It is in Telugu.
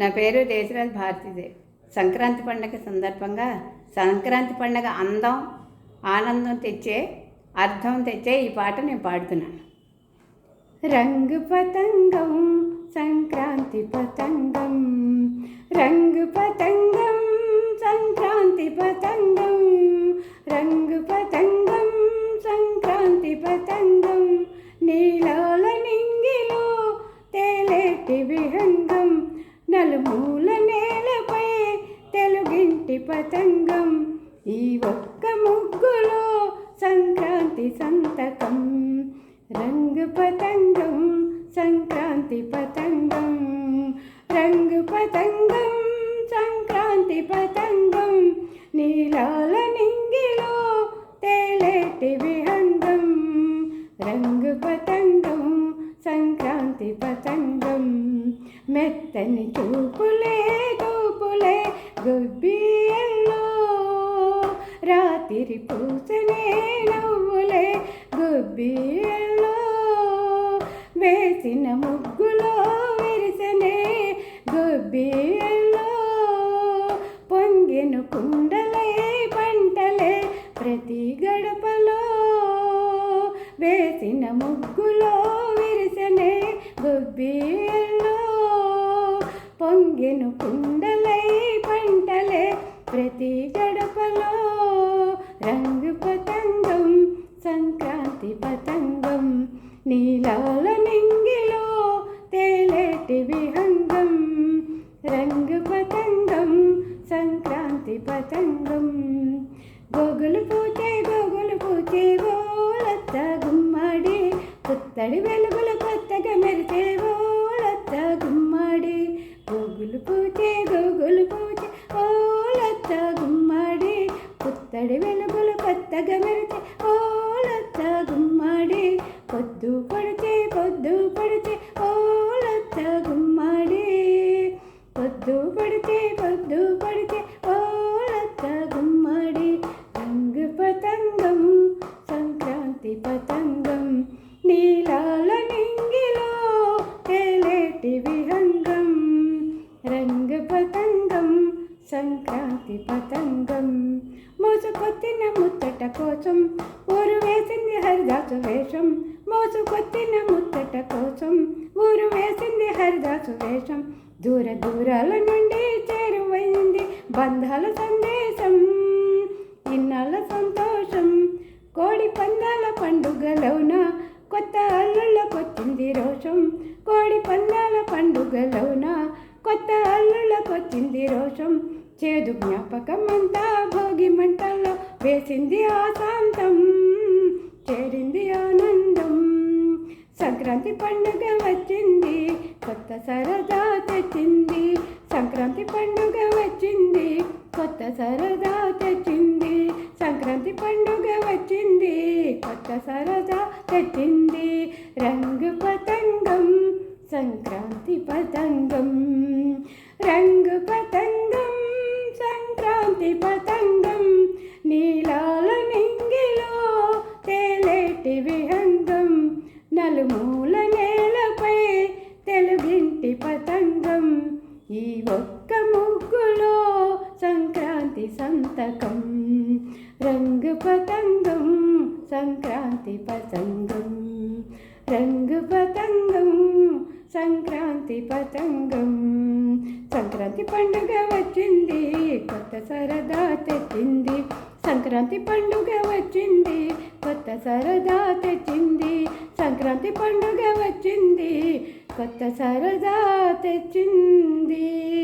నా పేరు దేశరాజ్ భారతీదేవి. సంక్రాంతి పండగ సందర్భంగా సంక్రాంతి పండగ అందం ఆనందం తెచ్చే అర్థం తెచ్చే ఈ పాట నేను పాడుతున్నాను. రంగు పతంగం సంక్రాంతి పతంగం రంగు పతంగం సంక్రాంతి పతంగం రంగు పతంగం సంక్రాంతి పతంగం నీలోలని నలుమూల నేలపై తెలుగింటి పతంగం. ఈ ఒక్క ముగ్గులో సంక్రాంతి సంతకం. రంగు పతంగం సంక్రాంతి పతంగం. రంగు పతంగం సంక్రాంతి పతంగం. నీలాల నింగిలో తేలేటి విహంగం. రంగు పతంగం సంక్రాంతి పతంగం. మెత్తని చూపులే దూపులే గుబ్బియల్లో రాత్రి పూసనే నవ్వులే గుబ్బియల్లో వేసిన ముగ్గులో విరిసనే గుబ్బియల్లో పొంగిను కుండలే పంటలే ప్రతి గడపలో. వేసిన ముగ్గులో విరిసనే గుబ్బియల్లో పొంగెను కుండలై పంటలే ప్రతి గడపలో. రంగు పతంగం సంక్రాంతి పతంగం నీలాల నింగిలో తేలేటి విహంగం. రంగు పతంగం సంక్రాంతి పతంగం. గోగులు పూచే గోగులు పూచే గోలత్త గుమ్మడి పుత్తడి వెలుగులు గోగులు పూచే గోగులు పూచే ఓలత్త గుమ్మడి పుత్తడి వెలుగులు కొత్తగా మెరిసే ఓలత్త గుమ్మడి పొద్దు పడితే పొద్దు పడితే ఓలత్త గుమ్మడి పొద్దు పడితే పొద్దు పడితే ఓలత్త గుమ్మడి రంగు పతంగం సంక్రాంతి పతంగం నీలాల నింగిలో తేలేటి విహంగం రంగు పతంగం సంక్రాంతి పతంగం. మోసుకొత్తిన ముచ్చట కోసం ఊరు వేసింది హరిదాసు వేషం. మోసుకొత్తిన ముచ్చట కోసం ఊరు వేసింది హరిదాసు వేషం. దూర దూరాల నుండి చేరువైంది బంధాల సందేశం. ఇన్నాళ్ళ సంతోషం కోడి పందాల పండుగలోన కొత్త అల్లుళ్ళకొచ్చింది రోషం. కోడి పందాల పండుగలో వేసింది రోషం చేదు జ్ఞాపకం అంతా భోగి మంటల్లో వేసింది ఆశాంతం చేరింది ఆనందం. సంక్రాంతి పండుగ వచ్చింది కొత్త సరదా తెచ్చింది. సంక్రాంతి పండుగ వచ్చింది కొత్త సరదా తెచ్చింది. సంక్రాంతి పండుగ వచ్చింది కొత్త సరదా తెచ్చింది. రంగు పతంగం సంక్రాంతి పతంగం. రంగు పతంగం సంక్రాంతి పతంగం నీలాల నింగిలో తేలేటి విహంగం నలుమూల నేలపై తెలుగింటి పతంగం. ఈ ఒక్క ముగ్గులో సంక్రాంతి సంతకం రంగు పతంగం సంక్రాంతి పతంగం. రంగు పతంగం సంక్రాంతి పతంగం. సంక్రాంతి పండుగ వచ్చింది కొత్త సరదా తెచ్చింది. సంక్రాంతి పండుగ వచ్చింది కొత్త సరదా తెచ్చింది. సంక్రాంతి పండుగ వచ్చింది కొత్త సరదా తెచ్చింది.